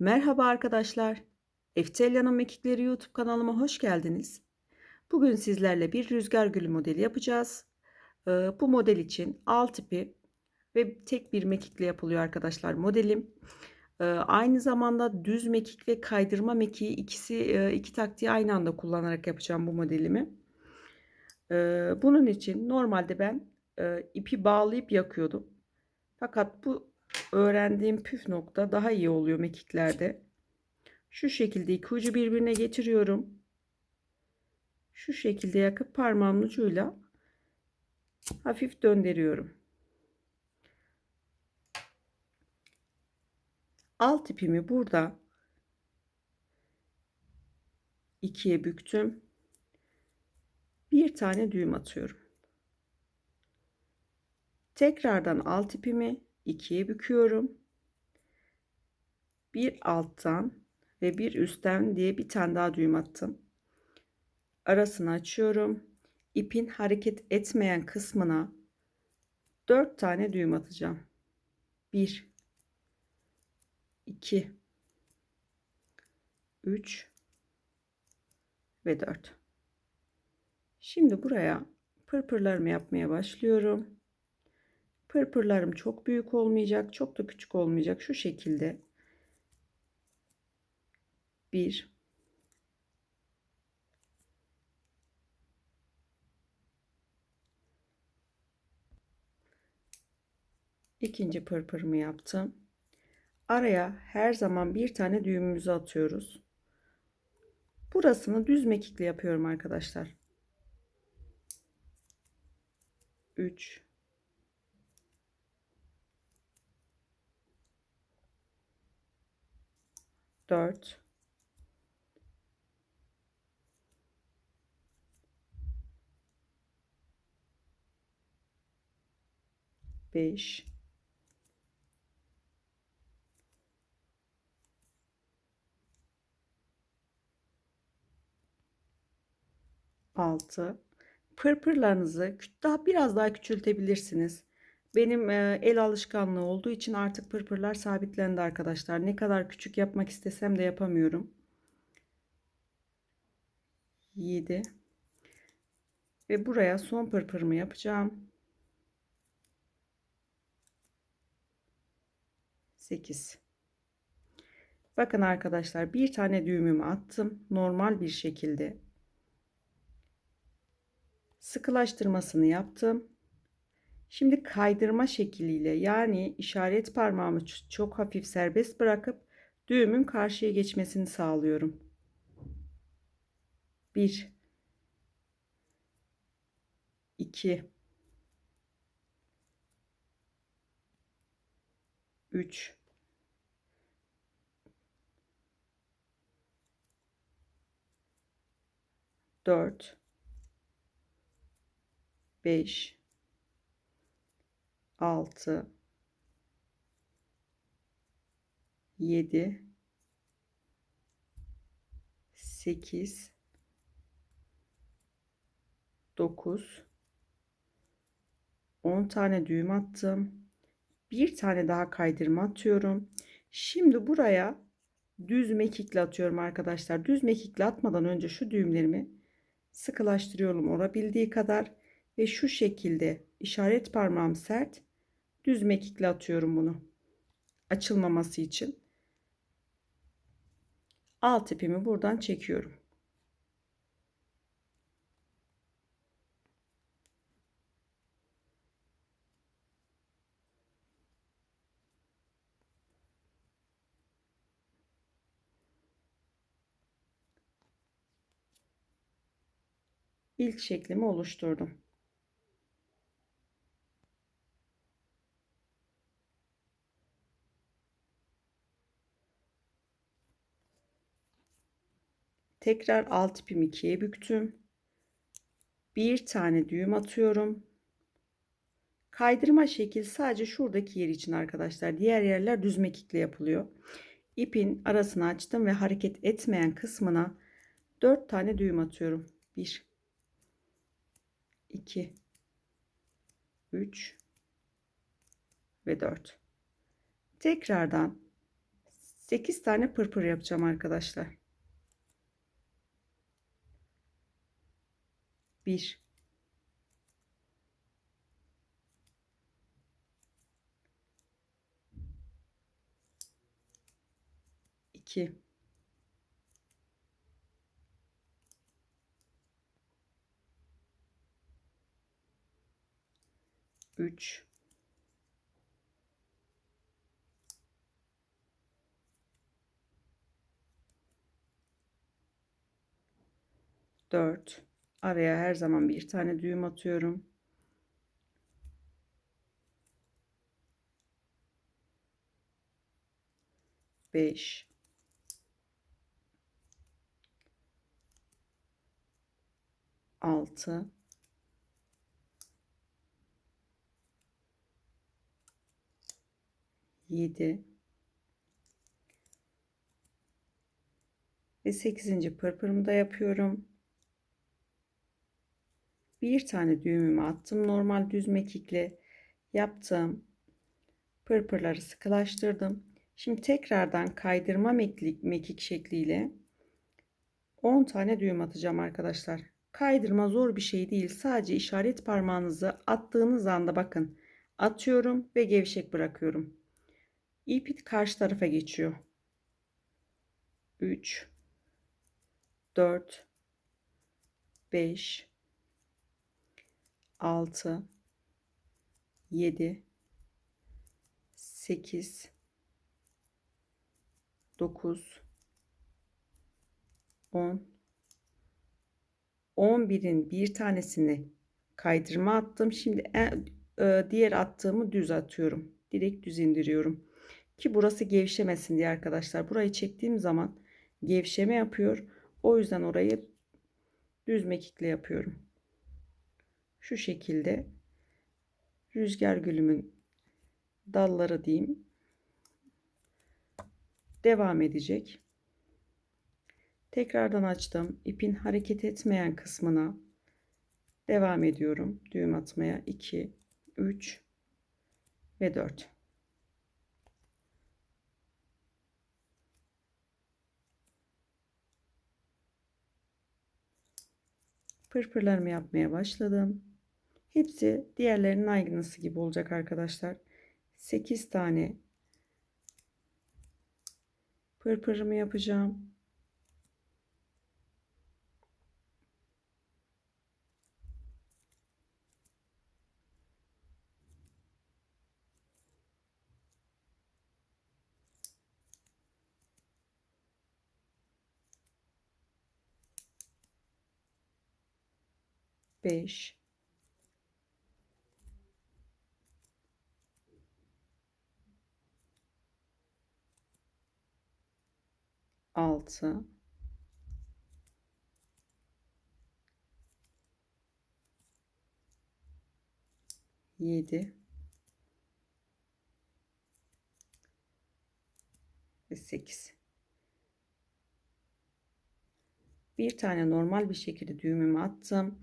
Merhaba arkadaşlar. Eftelya'nın Mekikleri YouTube kanalıma hoş geldiniz. Bugün sizlerle bir rüzgar gülü modeli yapacağız. Ee, bu model için alt ipi ve tek bir mekikle yapılıyor arkadaşlar modelim. Ee, aynı zamanda düz mekik ve kaydırma mekiği ikisi e, iki taktiği aynı anda kullanarak yapacağım bu modelimi. Ee, bunun için normalde ben e, ipi bağlayıp yakıyordum. Fakat bu öğrendiğim püf nokta daha iyi oluyor mekiklerde. Şu şekilde iki ucu birbirine getiriyorum. Şu şekilde yakıp parmağımın ucuyla hafif döndürüyorum. Alt ipimi burada ikiye büktüm. Bir tane düğüm atıyorum. Tekrardan alt ipimi ikiye büküyorum. Bir alttan ve bir üstten diye bir tane daha düğüm attım. Arasını açıyorum. İpin hareket etmeyen kısmına 4 tane düğüm atacağım. 1 2 3 ve 4. Şimdi buraya pırpırlarımı yapmaya başlıyorum. Pırpırlarım çok büyük olmayacak, çok da küçük olmayacak. Şu şekilde. Bir. İkinci pırpırımı yaptım. Araya her zaman bir tane düğümümüzü atıyoruz. Burasını düz mekikle yapıyorum arkadaşlar. 3 4 5 6 Pırpırlarınızı daha biraz daha küçültebilirsiniz. Benim e, el alışkanlığı olduğu için artık pırpırlar sabitlendi arkadaşlar. Ne kadar küçük yapmak istesem de yapamıyorum. 7 ve buraya son pırpırımı yapacağım. 8 Bakın arkadaşlar bir tane düğümümü attım normal bir şekilde sıkılaştırmasını yaptım Şimdi kaydırma şekliyle yani işaret parmağımı çok hafif serbest bırakıp düğümün karşıya geçmesini sağlıyorum. 1 2 3 4 5 6 7 8 9 10 tane düğüm attım. Bir tane daha kaydırma atıyorum. Şimdi buraya düz mekikle atıyorum arkadaşlar. Düz mekikle atmadan önce şu düğümlerimi sıkılaştırıyorum olabildiği kadar ve şu şekilde işaret parmağım sert düz mekikle atıyorum bunu. Açılmaması için. Alt ipimi buradan çekiyorum. İlk şeklimi oluşturdum. Tekrar alt ipimi ikiye büktüm. Bir tane düğüm atıyorum. Kaydırma şekil sadece şuradaki yer için arkadaşlar. Diğer yerler düz mekikle yapılıyor. İpin arasını açtım ve hareket etmeyen kısmına 4 tane düğüm atıyorum. 1 2 3 ve 4. Tekrardan 8 tane pırpır yapacağım arkadaşlar. 1 2 3 4 araya her zaman bir tane düğüm atıyorum. Beş. Altı. Yedi. Ve sekizinci pırpırımı da yapıyorum bir tane düğümümü attım. Normal düz mekikle yaptığım pırpırları sıkılaştırdım. Şimdi tekrardan kaydırma mekik, mekik şekliyle 10 tane düğüm atacağım arkadaşlar. Kaydırma zor bir şey değil. Sadece işaret parmağınızı attığınız anda bakın atıyorum ve gevşek bırakıyorum. İp karşı tarafa geçiyor. 3 4 5 6 7 8 9 10 11'in bir tanesini kaydırma attım. Şimdi e, diğer attığımı düz atıyorum. Direkt düz indiriyorum. Ki burası gevşemesin diye arkadaşlar. Burayı çektiğim zaman gevşeme yapıyor. O yüzden orayı düz mekikle yapıyorum şu şekilde rüzgar gülümün dalları diyeyim devam edecek. Tekrardan açtım. ipin hareket etmeyen kısmına devam ediyorum. Düğüm atmaya 2, 3 ve 4. Pırpırlarımı yapmaya başladım. Hepsi diğerlerinin aynısı gibi olacak arkadaşlar. 8 tane pırpırımı yapacağım. Beş, 6 7 ve 8 bir tane normal bir şekilde düğümümü attım.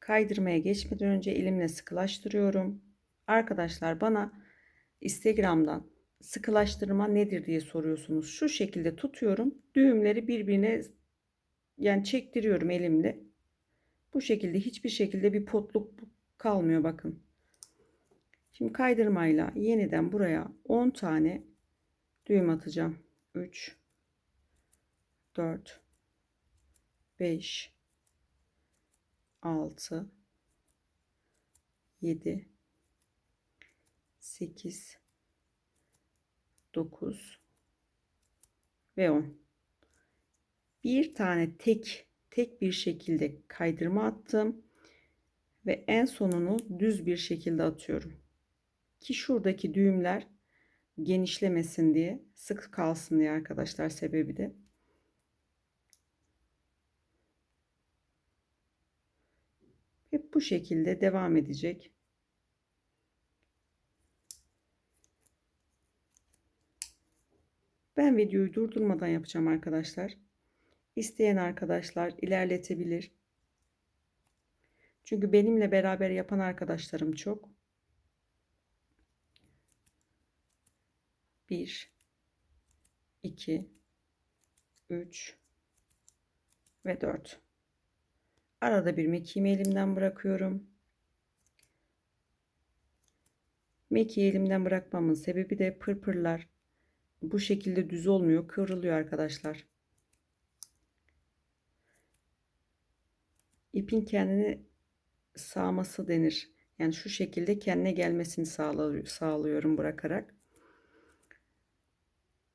Kaydırmaya geçmeden önce elimle sıkılaştırıyorum. Arkadaşlar bana instagramdan sıkılaştırma nedir diye soruyorsunuz. Şu şekilde tutuyorum. Düğümleri birbirine yani çektiriyorum elimle. Bu şekilde hiçbir şekilde bir potluk kalmıyor bakın. Şimdi kaydırmayla yeniden buraya 10 tane düğüm atacağım. 3 4 5 6 7 8 9 ve 10. Bir tane tek tek bir şekilde kaydırma attım ve en sonunu düz bir şekilde atıyorum. Ki şuradaki düğümler genişlemesin diye, sık kalsın diye arkadaşlar sebebi de. Hep bu şekilde devam edecek. Ben videoyu durdurmadan yapacağım arkadaşlar. İsteyen arkadaşlar ilerletebilir. Çünkü benimle beraber yapan arkadaşlarım çok. 1 2 3 ve 4 arada bir mekiğimi elimden bırakıyorum mekiği elimden bırakmamın sebebi de pırpırlar bu şekilde düz olmuyor kıvrılıyor arkadaşlar. İpin kendini sağması denir. Yani şu şekilde kendine gelmesini sağlıyorum bırakarak.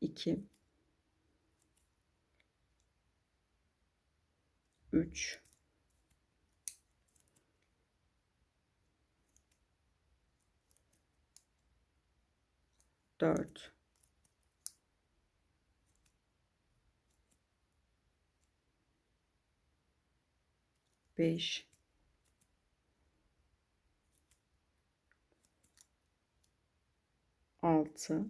2 3 4 5 6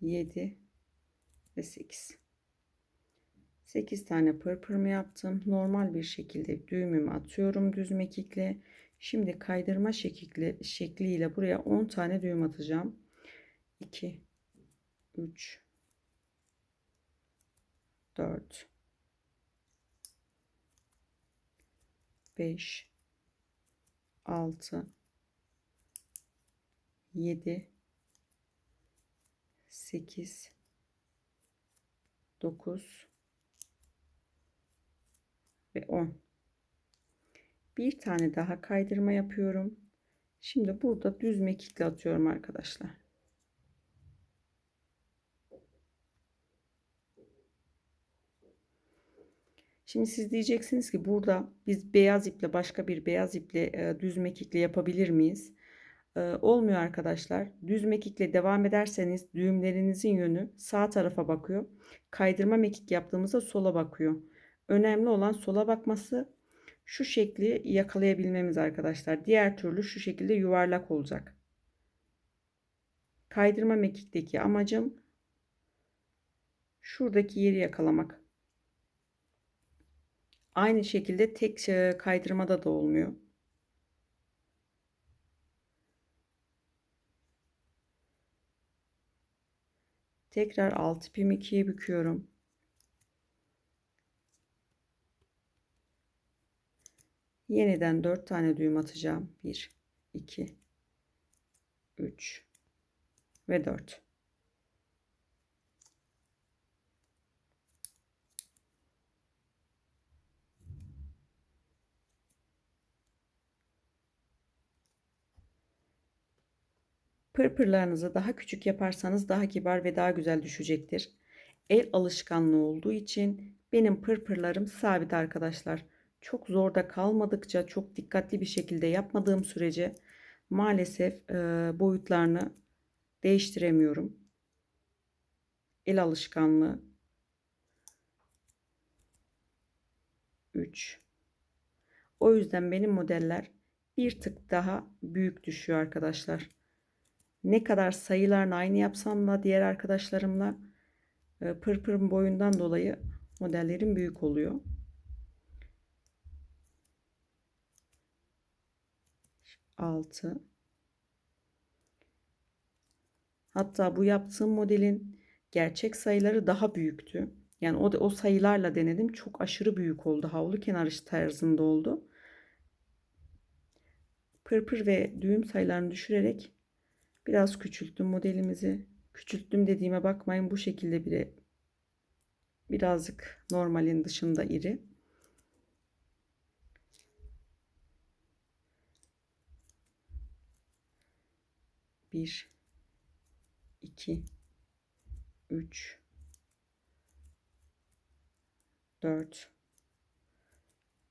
7 ve 8. 8 tane pırpırımı yaptım. Normal bir şekilde düğümümü atıyorum düz mekikle. Şimdi kaydırma şekli, şekliyle buraya 10 tane düğüm atacağım. 2 3 4 5 6 7 8 9 ve 10 bir tane daha kaydırma yapıyorum. Şimdi burada düz mekikle atıyorum arkadaşlar Şimdi siz diyeceksiniz ki burada biz beyaz iple başka bir beyaz iple e, düz mekikle yapabilir miyiz? olmuyor arkadaşlar. Düz mekikle devam ederseniz düğümlerinizin yönü sağ tarafa bakıyor. Kaydırma mekik yaptığımızda sola bakıyor. Önemli olan sola bakması şu şekli yakalayabilmemiz arkadaşlar. Diğer türlü şu şekilde yuvarlak olacak. Kaydırma mekikteki amacım şuradaki yeri yakalamak. Aynı şekilde tek kaydırmada da olmuyor. Tekrar alt ipimi ikiye büküyorum. Yeniden 4 tane düğüm atacağım. 1 2 3 ve 4. Pırpırlarınızı daha küçük yaparsanız daha kibar ve daha güzel düşecektir. El alışkanlığı olduğu için benim pırpırlarım sabit arkadaşlar. Çok zorda kalmadıkça, çok dikkatli bir şekilde yapmadığım sürece maalesef e, boyutlarını değiştiremiyorum. El alışkanlığı 3 O yüzden benim modeller bir tık daha büyük düşüyor arkadaşlar ne kadar sayılarını aynı yapsam da diğer arkadaşlarımla e, pırpırın boyundan dolayı modellerim büyük oluyor. Altı. Hatta bu yaptığım modelin gerçek sayıları daha büyüktü. Yani o, o sayılarla denedim. Çok aşırı büyük oldu. Havlu kenarı tarzında oldu. Pırpır ve düğüm sayılarını düşürerek Biraz küçülttüm modelimizi. Küçülttüm dediğime bakmayın bu şekilde bile birazcık normalin dışında iri. Bir, iki, üç, dört,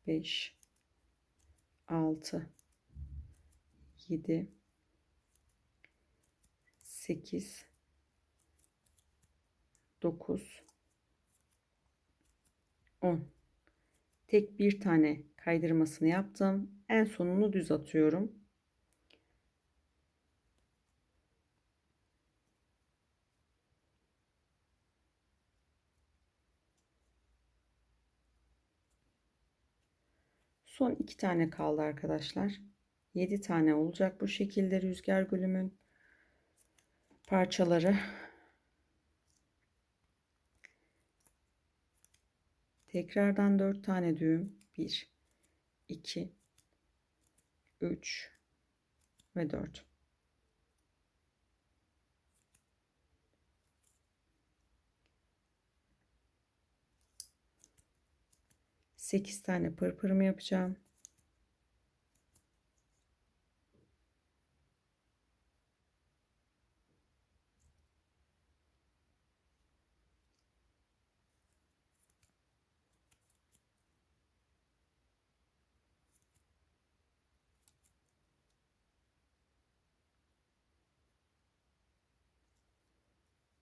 beş, altı, yedi. 8 9 10 tek bir tane kaydırmasını yaptım. En sonunu düz atıyorum. Son iki tane kaldı arkadaşlar. 7 tane olacak bu şekilde rüzgar gülümün parçaları. Tekrardan 4 tane düğüm. 1 2 3 ve 4. Sekiz tane pırpırımı yapacağım.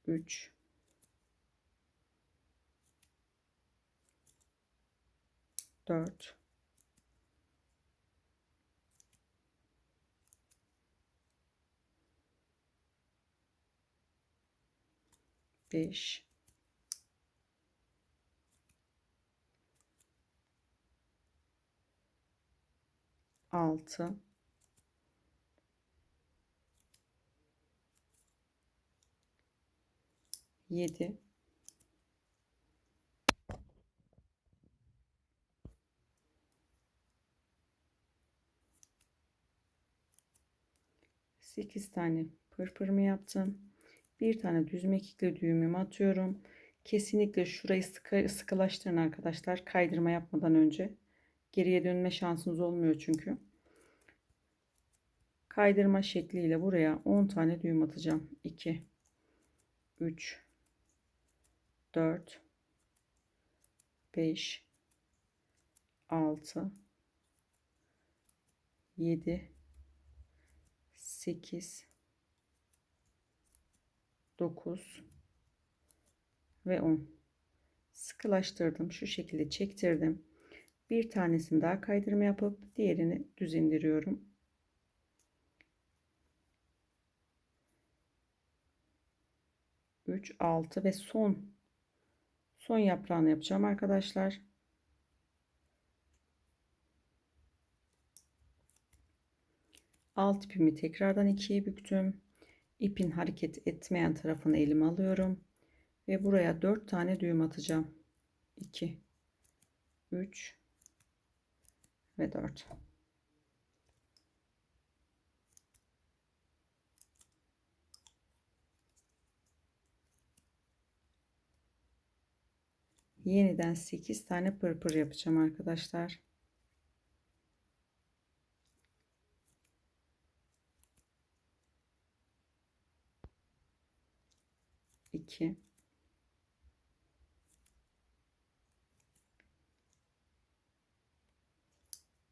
Üç. Dört. Beş. Altı. 7 8 tane pırpırımı yaptım. Bir tane düz mekikli düğümümü atıyorum. Kesinlikle şurayı sıkı, sıkılaştırın arkadaşlar. Kaydırma yapmadan önce. Geriye dönme şansınız olmuyor çünkü. Kaydırma şekliyle buraya 10 tane düğüm atacağım. 2 3 4 5 6 7 8 9 ve 10 sıkılaştırdım şu şekilde çektirdim. Bir tanesini daha kaydırma yapıp diğerini düz indiriyorum 3 6 ve son son yaprağını yapacağım arkadaşlar. Alt ipimi tekrardan ikiye büktüm. İpin hareket etmeyen tarafını elime alıyorum. Ve buraya 4 tane düğüm atacağım. 2 3 ve 4 yeniden 8 tane pırpır yapacağım arkadaşlar. İki.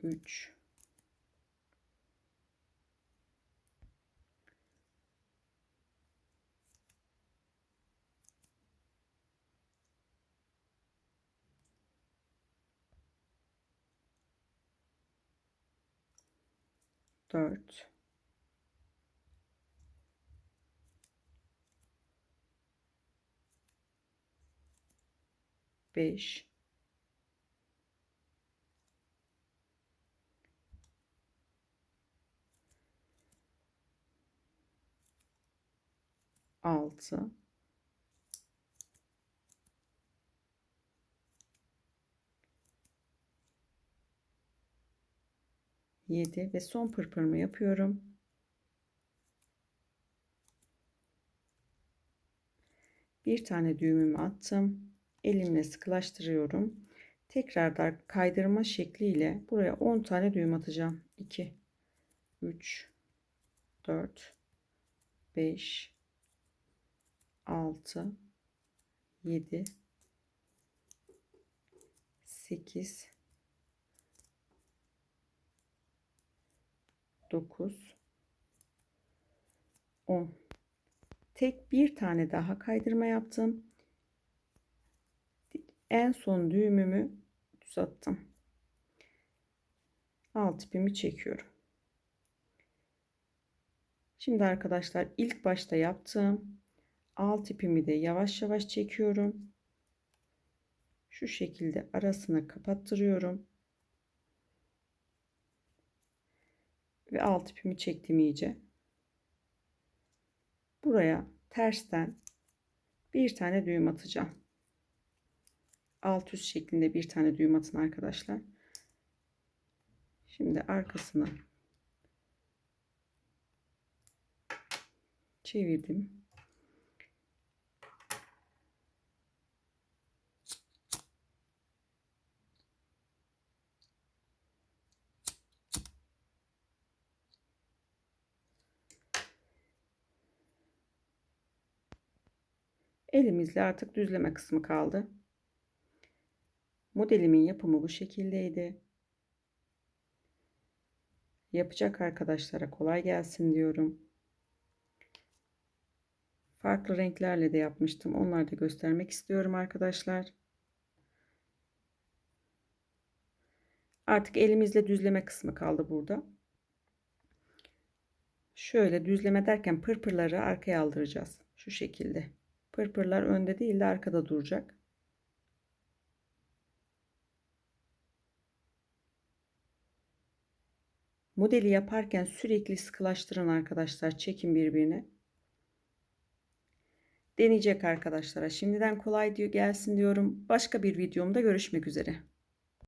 Üç. 4 5 6 7 ve son pırpırımı yapıyorum. Bir tane düğümümü attım. Elimle sıkılaştırıyorum. Tekrardan kaydırma şekliyle buraya 10 tane düğüm atacağım. 2 3 4 5 6 7 8 9 10 tek bir tane daha kaydırma yaptım. En son düğümümü düz attım alt ipimi çekiyorum. Şimdi arkadaşlar ilk başta yaptığım alt ipimi de yavaş yavaş çekiyorum. Şu şekilde arasını kapattırıyorum ve alt ipimi çektim iyice. Buraya tersten bir tane düğüm atacağım. Alt üst şeklinde bir tane düğüm atın arkadaşlar. Şimdi arkasına çevirdim. Elimizle artık düzleme kısmı kaldı. Modelimin yapımı bu şekildeydi. Yapacak arkadaşlara kolay gelsin diyorum. Farklı renklerle de yapmıştım. Onları da göstermek istiyorum arkadaşlar. Artık elimizle düzleme kısmı kaldı burada. Şöyle düzleme derken pırpırları arkaya aldıracağız. Şu şekilde. Pırpırlar önde değil de arkada duracak. Modeli yaparken sürekli sıkılaştırın arkadaşlar. Çekin birbirine. Deneyecek arkadaşlara şimdiden kolay diyor gelsin diyorum. Başka bir videomda görüşmek üzere.